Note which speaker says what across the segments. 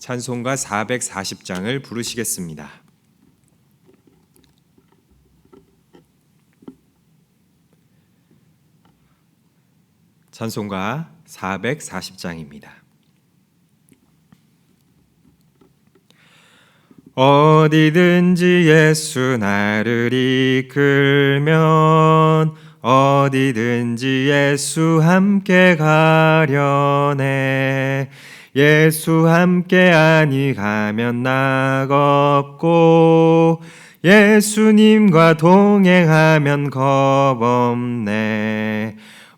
Speaker 1: 찬송가 440장을 부르시겠습니다. 찬송가 440장입니다. 어디든지 예수 나를 이끌면 어디든지 예수 함께 가려네 예수 함께 아니 가면 낙없고 예수님과 동행하면 겁없네.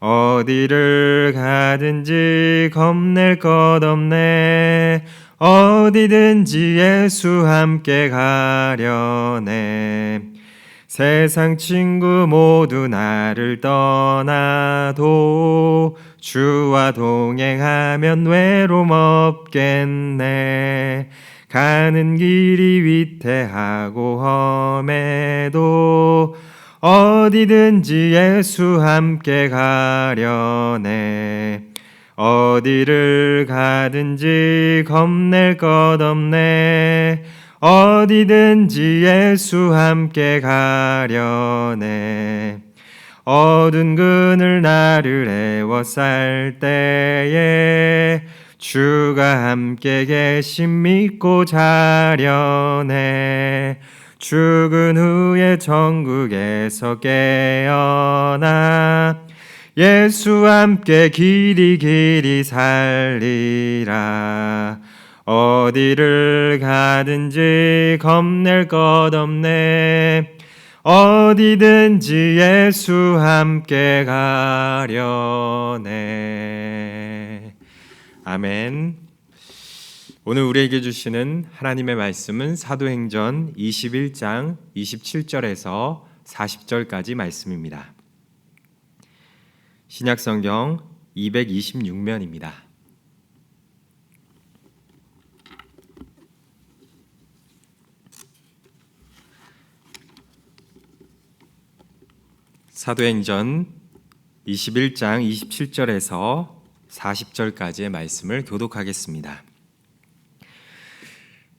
Speaker 1: 어디를 가든지 겁낼 것 없네. 어디든지 예수 함께 가려네. 세상 친구 모두 나를 떠나도 주와 동행하면 외로움 없겠네. 가는 길이 위태하고 험해도 어디든지 예수 함께 가려네. 어디를 가든지 겁낼 것 없네. 어디든지 예수 함께 가려네 어두운 그늘 나를 애워쌀 때에 주가 함께 계심 믿고 자려네. 죽은 후에 천국에서 깨어나 예수 함께 길이 길이 살리라. 어디를 가든지 겁낼 것 없네 어디든지 예수 함께 가려네 아멘 오늘 우리에게 주시는 하나님의 말씀은 사도행전 21장 27절에서 40절까지 말씀입니다. 신약성경 226면입니다. 사도행전 21장 27절에서 40절까지의 말씀을 교독하겠습니다.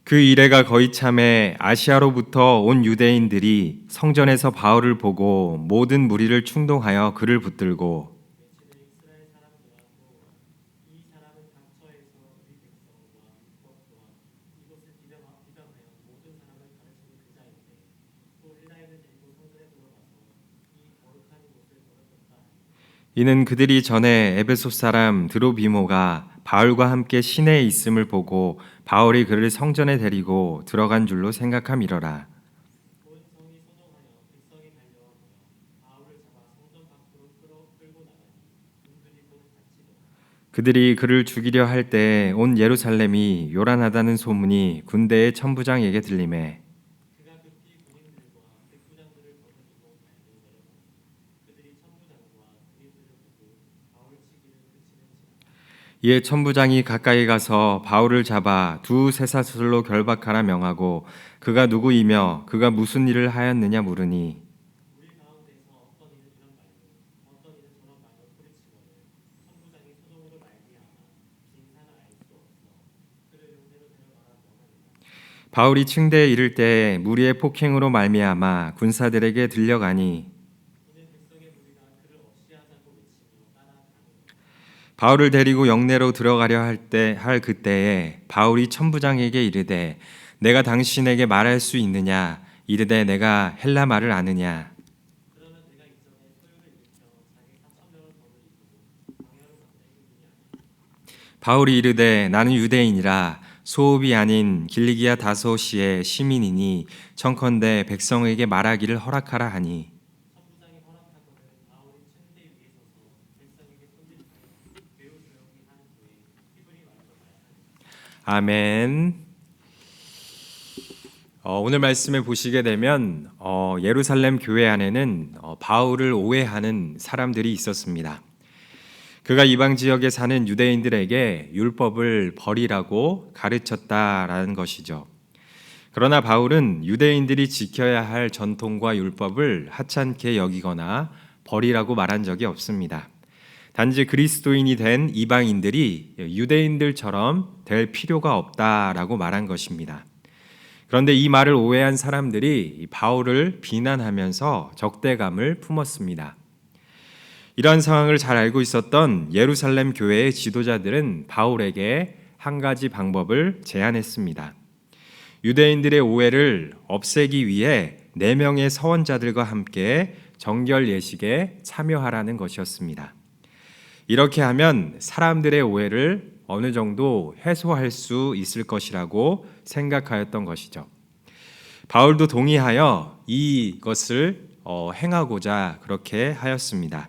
Speaker 1: 그 이래가 거의 참에 아시아로부터 온 유대인들이 성전에서 바울을 보고 모든 무리를 충동하여 그를 붙들고 이는 그들이 전에 에베소 사람 드로비모가 바울과 함께 시내에 있음을 보고 바울이 그를 성전에 데리고 들어간 줄로 생각함이러라. 그들이 그를 죽이려 할때온 예루살렘이 요란하다는 소문이 군대의 천부장에게 들림에 이에 천부장이 가까이 가서 바울을 잡아 두 쇠사슬로 결박하라 명하고 그가 누구이며 그가 무슨 일을 하였느냐 물으니 바울이 층대에 이를 때 무리의 폭행으로 말미암아 군사들에게 들려가니 바울을 데리고 영내로 들어가려 할 때 할 그때에 바울이 천부장에게 이르되 내가 당신에게 말할 수 있느냐? 이르되 내가 헬라 말을 아느냐? 바울이 이르되 나는 유대인이라 소읍이 아닌 길리기아 다소시의 시민이니 청컨대 백성에게 말하기를 허락하라 하니 아멘. 어, 오늘 말씀을 보시게 되면 어, 예루살렘 교회 안에는 어, 바울을 오해하는 사람들이 있었습니다. 그가 이방 지역에 사는 유대인들에게 율법을 버리라고 가르쳤다라는 것이죠. 그러나 바울은 유대인들이 지켜야 할 전통과 율법을 하찮게 여기거나 버리라고 말한 적이 없습니다. 단지 그리스도인이 된 이방인들이 유대인들처럼 될 필요가 없다라고 말한 것입니다. 그런데 이 말을 오해한 사람들이 바울을 비난하면서 적대감을 품었습니다. 이러한 상황을 잘 알고 있었던 예루살렘 교회의 지도자들은 바울에게 한 가지 방법을 제안했습니다. 유대인들의 오해를 없애기 위해 네 명의 서원자들과 함께 정결 예식에 참여하라는 것이었습니다. 이렇게 하면 사람들의 오해를 어느 정도 해소할 수 있을 것이라고 생각하였던 것이죠. 바울도 동의하여 이것을 어, 행하고자 그렇게 하였습니다.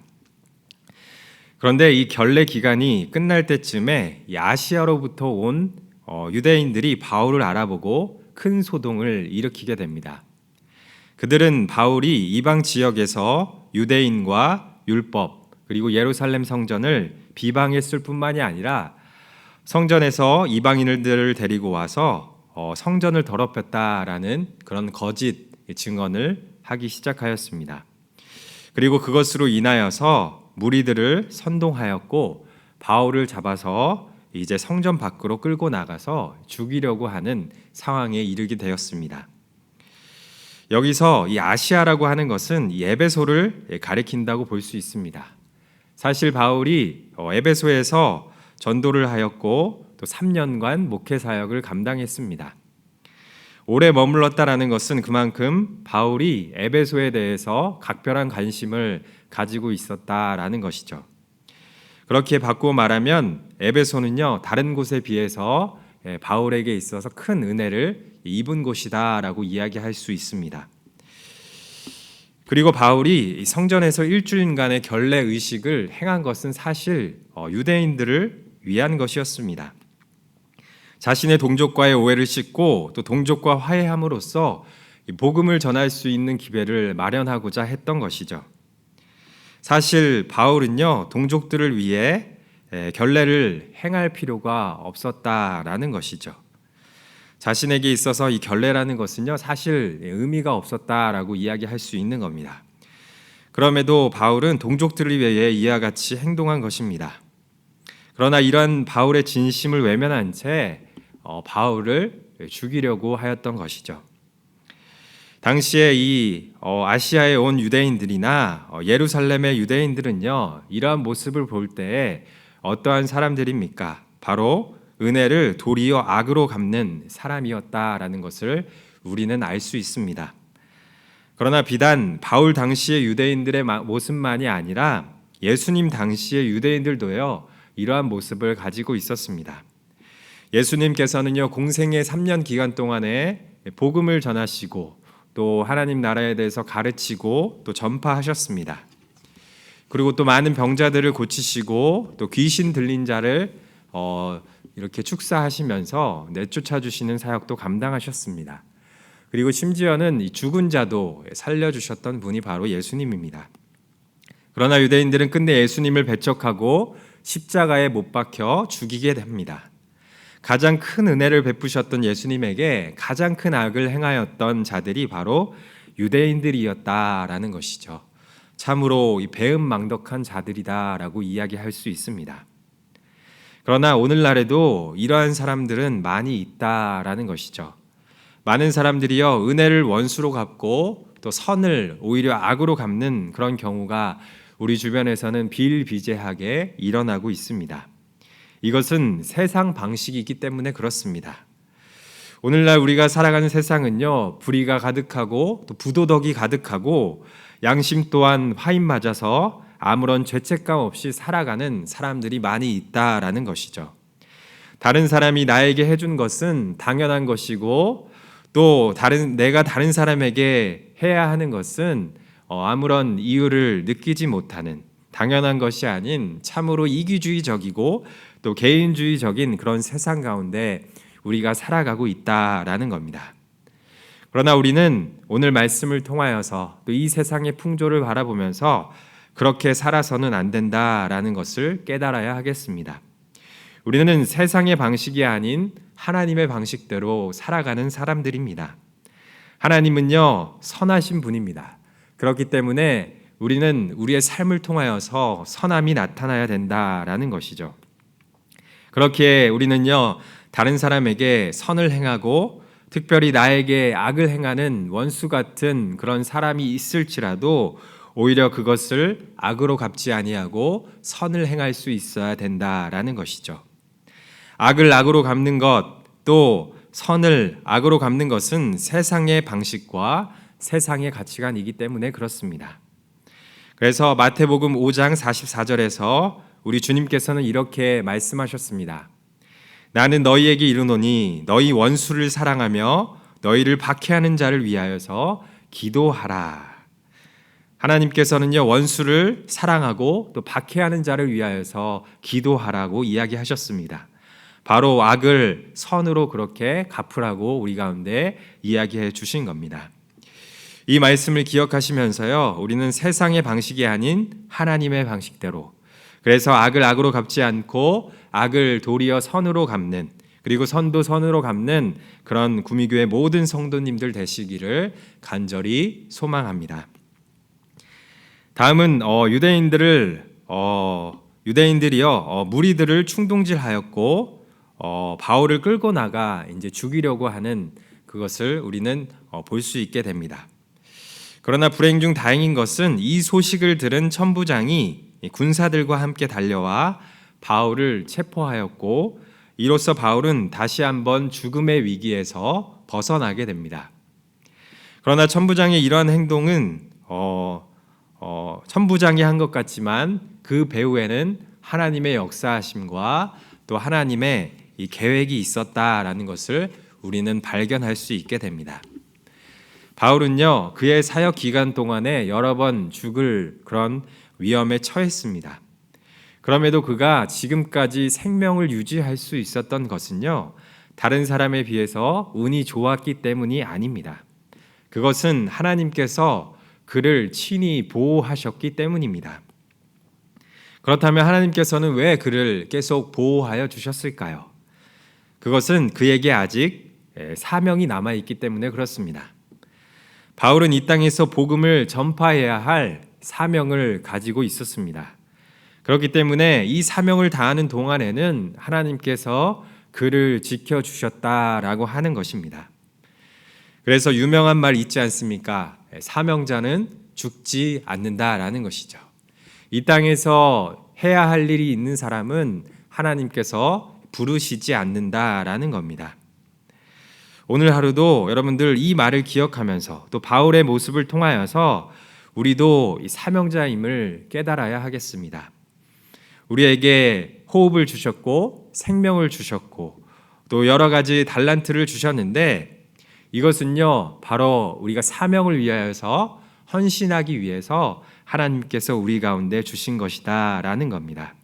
Speaker 1: 그런데 이 결례 기간이 끝날 때쯤에 아시아로부터 온 어, 유대인들이 바울을 알아보고 큰 소동을 일으키게 됩니다. 그들은 바울이 이방 지역에서 유대인과 율법 그리고 예루살렘 성전을 비방했을 뿐만이 아니라 성전에서 이방인들을 데리고 와서 어, 성전을 더럽혔다라는 그런 거짓 증언을 하기 시작하였습니다. 그리고 그것으로 인하여서 무리들을 선동하였고 바울을 잡아서 이제 성전 밖으로 끌고 나가서 죽이려고 하는 상황에 이르게 되었습니다. 여기서 이 아시아라고 하는 것은 에베소를 가리킨다고 볼 수 있습니다. 사실 바울이 어, 에베소에서 전도를 하였고 또 3년간 목회 사역을 감당했습니다. 오래 머물렀다라는 것은 그만큼 바울이 에베소에 대해서 각별한 관심을 가지고 있었다라는 것이죠. 그렇게 바꾸어 말하면 에베소는요 다른 곳에 비해서 예, 바울에게 있어서 큰 은혜를 입은 곳이다라고 이야기할 수 있습니다. 그리고 바울이 성전에서 일주일간의 결례 의식을 행한 것은 사실 어, 유대인들을 위한 것이었습니다. 자신의 동족과의 오해를 씻고 또 동족과 화해함으로써 복음을 전할 수 있는 기회를 마련하고자 했던 것이죠. 사실 바울은요 동족들을 위해 결례를 행할 필요가 없었다라는 것이죠. 자신에게 있어서 이 결례라는 것은요 사실 의미가 없었다라고 이야기할 수 있는 겁니다. 그럼에도 바울은 동족들을 위해 이와 같이 행동한 것입니다. 그러나 이러한 바울의 진심을 외면한 채 어, 바울을 죽이려고 하였던 것이죠. 당시에 이 어, 아시아에 온 유대인들이나 어, 예루살렘의 유대인들은요 이러한 모습을 볼 때 어떠한 사람들입니까? 바로 은혜를 도리어 악으로 갚는 사람이었다라는 것을 우리는 알 수 있습니다. 그러나 비단 바울 당시의 유대인들의 모습만이 아니라 예수님 당시의 유대인들도요 이러한 모습을 가지고 있었습니다. 예수님께서는요 공생의 3년 기간 동안에 복음을 전하시고 또 하나님 나라에 대해서 가르치고 또 전파하셨습니다. 그리고 또 많은 병자들을 고치시고 또 귀신 들린 자를 어, 이렇게 축사하시면서 내쫓아 주시는 사역도 감당하셨습니다. 그리고 심지어는 죽은 자도 살려주셨던 분이 바로 예수님입니다. 그러나 유대인들은 끝내 예수님을 배척하고 십자가에 못 박혀 죽이게 됩니다. 가장 큰 은혜를 베푸셨던 예수님에게 가장 큰 악을 행하였던 자들이 바로 유대인들이었다라는 것이죠. 참으로 배은망덕한 자들이다라고 이야기할 수 있습니다. 그러나 오늘날에도 이러한 사람들은 많이 있다라는 것이죠. 많은 사람들이요 은혜를 원수로 갚고 또 선을 오히려 악으로 갚는 그런 경우가 우리 주변에서는 비일비재하게 일어나고 있습니다. 이것은 세상 방식이기 때문에 그렇습니다. 오늘날 우리가 살아가는 세상은요, 불의가 가득하고 또 부도덕이 가득하고 양심 또한 화인 맞아서 아무런 죄책감 없이 살아가는 사람들이 많이 있다라는 것이죠. 다른 사람이 나에게 해준 것은 당연한 것이고 또 다른 내가 다른 사람에게 해야 하는 것은 어, 아무런 이유를 느끼지 못하는 당연한 것이 아닌 참으로 이기주의적이고 또 개인주의적인 그런 세상 가운데 우리가 살아가고 있다라는 겁니다. 그러나 우리는 오늘 말씀을 통하여서 또 이 세상의 풍조를 바라보면서 그렇게 살아서는 안 된다라는 것을 깨달아야 하겠습니다. 우리는 세상의 방식이 아닌 하나님의 방식대로 살아가는 사람들입니다. 하나님은요, 선하신 분입니다. 그렇기 때문에 우리는 우리의 삶을 통하여서 선함이 나타나야 된다라는 것이죠. 그렇게 우리는요, 다른 사람에게 선을 행하고 특별히 나에게 악을 행하는 원수 같은 그런 사람이 있을지라도 오히려 그것을 악으로 갚지 아니하고 선을 행할 수 있어야 된다라는 것이죠. 악을 악으로 갚는 것, 또 선을 악으로 갚는 것은 세상의 방식과 세상의 가치관이기 때문에 그렇습니다. 그래서 마태복음 5장 44절에서 우리 주님께서는 이렇게 말씀하셨습니다. 나는 너희에게 이르노니 너희 원수를 사랑하며 너희를 박해하는 자를 위하여서 기도하라. 하나님께서는요 원수를 사랑하고 또 박해하는 자를 위하여서 기도하라고 이야기하셨습니다. 바로 악을 선으로 그렇게 갚으라고 우리 가운데 이야기해 주신 겁니다. 이 말씀을 기억하시면서요, 우리는 세상의 방식이 아닌 하나님의 방식대로, 그래서 악을 악으로 갚지 않고 악을 도리어 선으로 갚는, 그리고 선도 선으로 갚는 그런 구미교의 모든 성도님들 되시기를 간절히 소망합니다. 다음은 어, 유대인들을 어, 유대인들이요 어, 무리들을 충동질하였고 어, 바울을 끌고 나가 이제 죽이려고 하는 그것을 우리는 어, 볼 수 있게 됩니다. 그러나 불행 중 다행인 것은 이 소식을 들은 천부장이 군사들과 함께 달려와 바울을 체포하였고 이로써 바울은 다시 한번 죽음의 위기에서 벗어나게 됩니다. 그러나 천부장의 이러한 행동은 어, 어, 천부장이 한 것 같지만 그 배후에는 하나님의 역사하심과 또 하나님의 이 계획이 있었다라는 것을 우리는 발견할 수 있게 됩니다. 바울은요 그의 사역 기간 동안에 여러 번 죽을 그런 위험에 처했습니다. 그럼에도 그가 지금까지 생명을 유지할 수 있었던 것은요 다른 사람에 비해서 운이 좋았기 때문이 아닙니다. 그것은 하나님께서 그를 친히 보호하셨기 때문입니다. 그렇다면 하나님께서는 왜 그를 계속 보호하여 주셨을까요? 그것은 그에게 아직 사명이 남아 있기 때문에 그렇습니다. 바울은 이 땅에서 복음을 전파해야 할 사명을 가지고 있었습니다. 그렇기 때문에 이 사명을 다하는 동안에는 하나님께서 그를 지켜 주셨다라고 하는 것입니다. 그래서 유명한 말 있지 않습니까? 사명자는 죽지 않는다라는 것이죠. 이 땅에서 해야 할 일이 있는 사람은 하나님께서 부르시지 않는다라는 겁니다. 오늘 하루도 여러분들 이 말을 기억하면서 또 바울의 모습을 통하여서 우리도 사명자임을 깨달아야 하겠습니다. 우리에게 호흡을 주셨고 생명을 주셨고 또 여러 가지 달란트를 주셨는데 이것은요 바로 우리가 사명을 위하여서 헌신하기 위해서 하나님께서 우리 가운데 주신 것이다라는 겁니다.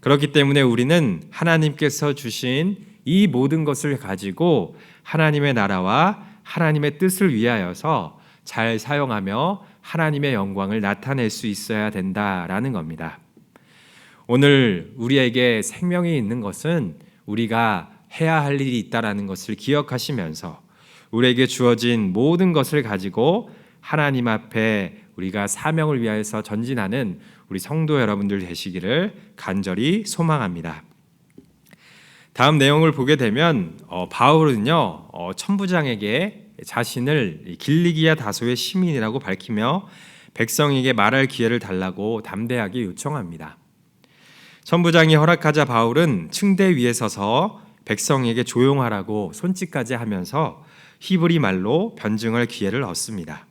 Speaker 1: 그렇기 때문에 우리는 하나님께서 주신 이 모든 것을 가지고 하나님의 나라와 하나님의 뜻을 위하여서 잘 사용하며 하나님의 영광을 나타낼 수 있어야 된다라는 겁니다. 오늘 우리에게 생명이 있는 것은 우리가 해야 할 일이 있다라는 것을 기억하시면서 우리에게 주어진 모든 것을 가지고 하나님 앞에 우리가 사명을 위하여서 전진하는 우리 성도 여러분들 되시기를 간절히 소망합니다. 다음 내용을 보게 되면 어, 바울은요 어, 천부장에게 자신을 길리기아 다소의 시민이라고 밝히며 백성에게 말할 기회를 달라고 담대하게 요청합니다. 천부장이 허락하자 바울은 층대 위에 서서 백성에게 조용하라고 손짓까지 하면서 히브리 말로 변증할 기회를 얻습니다.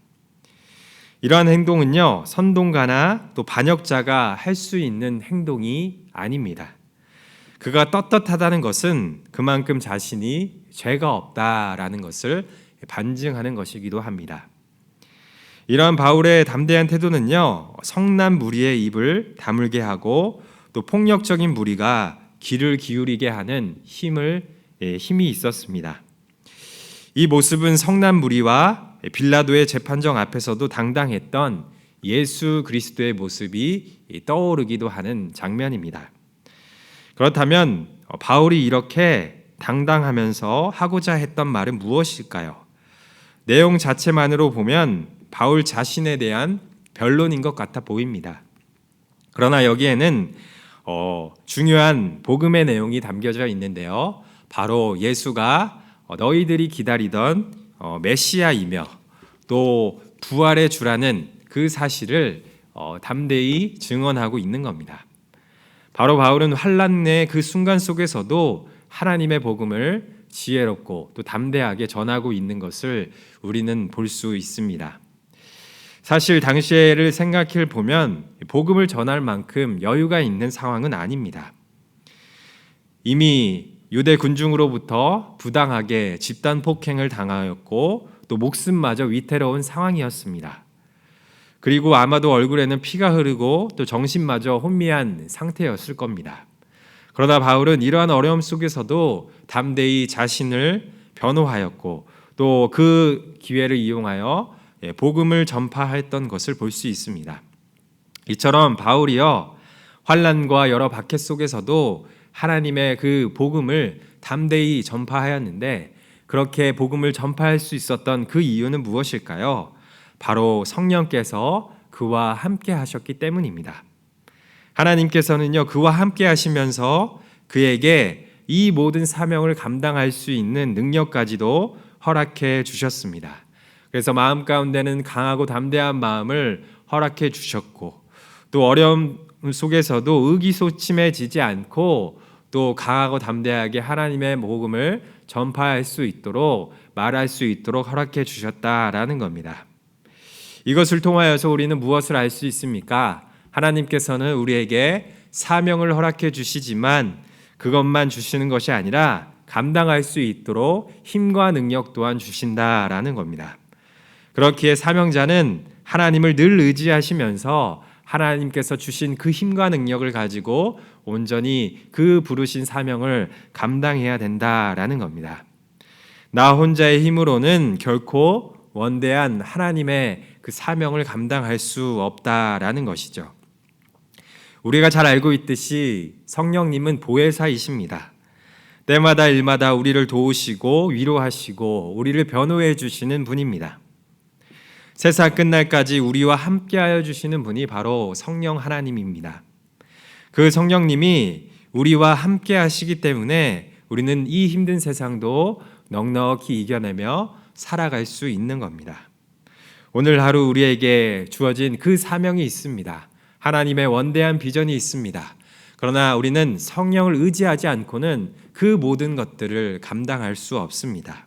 Speaker 1: 이러한 행동은요 선동가나 또 반역자가 할 수 있는 행동이 아닙니다. 그가 떳떳하다는 것은 그만큼 자신이 죄가 없다라는 것을 반증하는 것이기도 합니다. 이러한 바울의 담대한 태도는요, 성난 무리의 입을 다물게 하고 또 폭력적인 무리가 귀를 기울이게 하는 힘을 예, 힘이 있었습니다. 이 모습은 성난 무리와 빌라도의 재판정 앞에서도 당당했던 예수 그리스도의 모습이 떠오르기도 하는 장면입니다. 그렇다면 바울이 이렇게 당당하면서 하고자 했던 말은 무엇일까요? 내용 자체만으로 보면 바울 자신에 대한 변론인 것 같아 보입니다. 그러나 여기에는 어, 중요한 복음의 내용이 담겨져 있는데요. 바로 예수가 너희들이 기다리던 어, 메시아이며 또 부활의 주라는 그 사실을 어, 담대히 증언하고 있는 겁니다. 바로 바울은 환란의 그 순간 속에서도 하나님의 복음을 지혜롭고 또 담대하게 전하고 있는 것을 우리는 볼 수 있습니다. 사실 당시를 생각해 보면 복음을 전할 만큼 여유가 있는 상황은 아닙니다. 이미 유대 군중으로부터 부당하게 집단 폭행을 당하였고 또 목숨마저 위태로운 상황이었습니다. 그리고 아마도 얼굴에는 피가 흐르고 또 정신마저 혼미한 상태였을 겁니다. 그러나 바울은 이러한 어려움 속에서도 담대히 자신을 변호하였고 또 그 기회를 이용하여 예, 복음을 전파했던 것을 볼 수 있습니다. 이처럼 바울이요 환란과 여러 박해 속에서도 하나님의 그 복음을 담대히 전파하였는데 그렇게 복음을 전파할 수 있었던 그 이유는 무엇일까요? 바로 성령께서 그와 함께 하셨기 때문입니다. 하나님께서는요, 그와 함께 하시면서 그에게 이 모든 사명을 감당할 수 있는 능력까지도 허락해 주셨습니다. 그래서 마음 가운데는 강하고 담대한 마음을 허락해 주셨고 또 어려움 속에서도 의기소침해지지 않고 또 강하고 담대하게 하나님의 복음을 전파할 수 있도록 말할 수 있도록 허락해 주셨다라는 겁니다. 이것을 통하여서 우리는 무엇을 알 수 있습니까? 하나님께서는 우리에게 사명을 허락해 주시지만 그것만 주시는 것이 아니라 감당할 수 있도록 힘과 능력 또한 주신다라는 겁니다. 그렇기에 사명자는 하나님을 늘 의지하시면서 하나님께서 주신 그 힘과 능력을 가지고 온전히 그 부르신 사명을 감당해야 된다라는 겁니다. 나 혼자의 힘으로는 결코 원대한 하나님의 그 사명을 감당할 수 없다라는 것이죠. 우리가 잘 알고 있듯이 성령님은 보혜사이십니다. 때마다 일마다 우리를 도우시고 위로하시고 우리를 변호해 주시는 분입니다. 세상 끝날까지 우리와 함께하여 주시는 분이 바로 성령 하나님입니다. 그 성령님이 우리와 함께 하시기 때문에 우리는 이 힘든 세상도 넉넉히 이겨내며 살아갈 수 있는 겁니다. 오늘 하루 우리에게 주어진 그 사명이 있습니다. 하나님의 원대한 비전이 있습니다. 그러나 우리는 성령을 의지하지 않고는 그 모든 것들을 감당할 수 없습니다.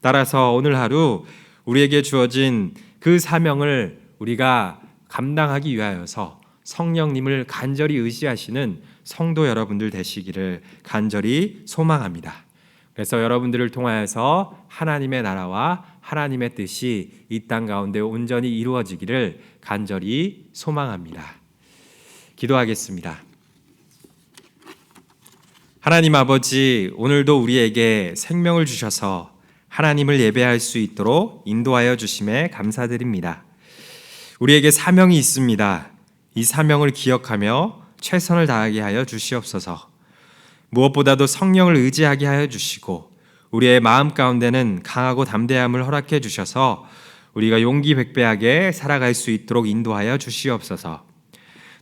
Speaker 1: 따라서 오늘 하루 우리에게 주어진 그 사명을 우리가 감당하기 위하여서 성령님을 간절히 의지하시는 성도 여러분들 되시기를 간절히 소망합니다. 그래서 여러분들을 통하여서 하나님의 나라와 하나님의 뜻이 이 땅 가운데 온전히 이루어지기를 간절히 소망합니다. 기도하겠습니다. 하나님 아버지, 오늘도 우리에게 생명을 주셔서 하나님을 예배할 수 있도록 인도하여 주심에 감사드립니다. 우리에게 사명이 있습니다. 이 사명을 기억하며 최선을 다하게 하여 주시옵소서. 무엇보다도 성령을 의지하게 하여 주시고 우리의 마음 가운데는 강하고 담대함을 허락해 주셔서 우리가 용기 백배하게 살아갈 수 있도록 인도하여 주시옵소서.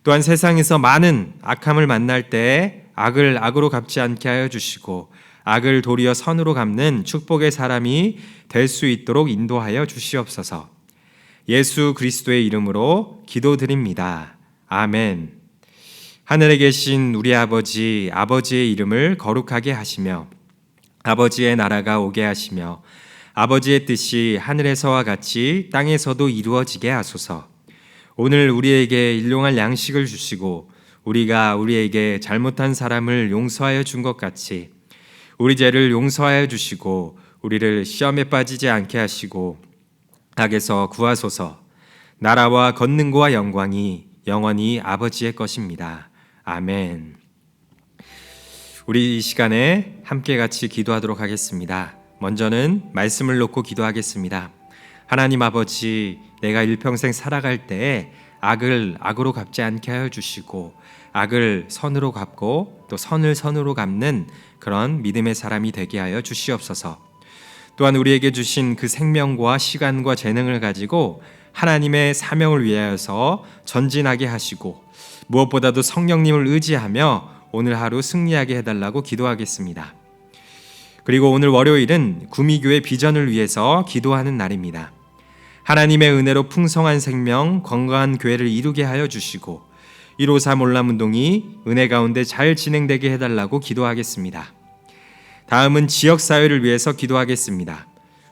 Speaker 1: 또한 세상에서 많은 악함을 만날 때 악을 악으로 갚지 않게 하여 주시고 악을 도리어 선으로 갚는 축복의 사람이 될 수 있도록 인도하여 주시옵소서. 예수 그리스도의 이름으로 기도드립니다. 아멘. 하늘에 계신 우리 아버지, 아버지의 이름을 거룩하게 하시며, 아버지의 나라가 오게 하시며, 아버지의 뜻이 하늘에서와 같이 땅에서도 이루어지게 하소서. 오늘 우리에게 일용할 양식을 주시고, 우리가 우리에게 잘못한 사람을 용서하여 준 것 같이 우리 죄를 용서하여 주시고 우리를 시험에 빠지지 않게 하시고 악에서 구하소서 나라와 권능과 영광이 영원히 아버지의 것입니다. 아멘. 우리 이 시간에 함께 같이 기도하도록 하겠습니다. 먼저는 말씀을 놓고 기도하겠습니다. 하나님 아버지, 내가 일평생 살아갈 때에 악을 악으로 갚지 않게 하여 주시고 악을 선으로 갚고 또 선을 선으로 갚는 그런 믿음의 사람이 되게 하여 주시옵소서. 또한 우리에게 주신 그 생명과 시간과 재능을 가지고 하나님의 사명을 위하여서 전진하게 하시고 무엇보다도 성령님을 의지하며 오늘 하루 승리하게 해달라고 기도하겠습니다. 그리고 오늘 월요일은 구미교회 비전을 위해서 기도하는 날입니다. 하나님의 은혜로 풍성한 생명, 건강한 교회를 이루게 하여 주시고 153 몰람운동이 은혜 가운데 잘 진행되게 해달라고 기도하겠습니다. 다음은 지역 사회를 위해서 기도하겠습니다.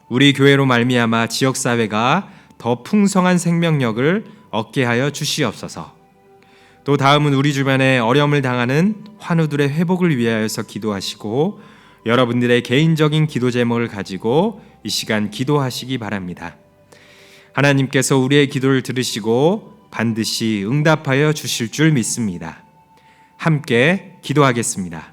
Speaker 1: 우리 교회로 말미암아 지역 사회가 더 풍성한 생명력을 얻게 하여 주시옵소서. 또 다음은 우리 주변에 어려움을 당하는 환우들의 회복을 위하여서 기도하시고 여러분들의 개인적인 기도 제목을 가지고 이 시간 기도하시기 바랍니다. 하나님께서 우리의 기도를 들으시고 반드시 응답하여 주실 줄 믿습니다. 함께 기도하겠습니다.